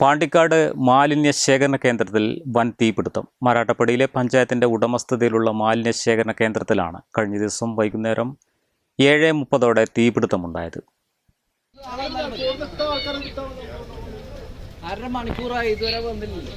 Pandikkad മാലിന്യ ശേഖരണ കേന്ദ്രത്തിൽ വൻ തീപിടുത്തം. മരാട്ടപ്പടിയിലെ പഞ്ചായത്തിന്റെ ഉടമസ്ഥതയിലുള്ള മാലിന്യ ശേഖരണ കേന്ദ്രത്തിലാണ് കഴിഞ്ഞ ദിവസം വൈകുന്നേരം ഏഴ് മുപ്പതോടെ തീപിടുത്തമുണ്ടായത്. അര മണിക്കൂറായി ഇതുവരെ വന്നില്ലല്ലോ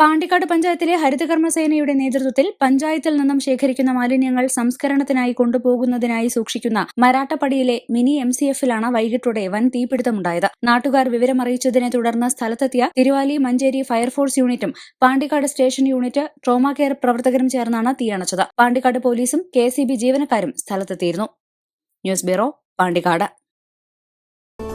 പാണ്ടിക്കാട് പഞ്ചായത്തിലെ ഹരിതകർമ്മസേനയുടെ നേതൃത്വത്തിൽ പഞ്ചായത്തിൽ നിന്നും ശേഖരിക്കുന്ന മാലിന്യങ്ങൾ സംസ്കരണത്തിനായി കൊണ്ടുപോകുന്നതിനായി സൂക്ഷിക്കുന്ന മരാട്ടപ്പടിയിലെ മിനി എം സി എഫിലാണ് വൈകിട്ടോടെ വൻ തീപിടുത്തമുണ്ടായത്. നാട്ടുകാർ വിവരമറിയിച്ചതിനെ തുടർന്ന് സ്ഥലത്തെത്തിയ തിരുവാലി മഞ്ചേരി ഫയർഫോഴ്സ് യൂണിറ്റും Pandikkad station unit trauma care പ്രവർത്തകരും ചേർന്നാണ് തീയണച്ചത് പാണ്ടിക്കാട് പോലീസും കെ ജീവനക്കാരും സ്ഥലത്തെത്തിയിരുന്നു. News bureau Pandikkad.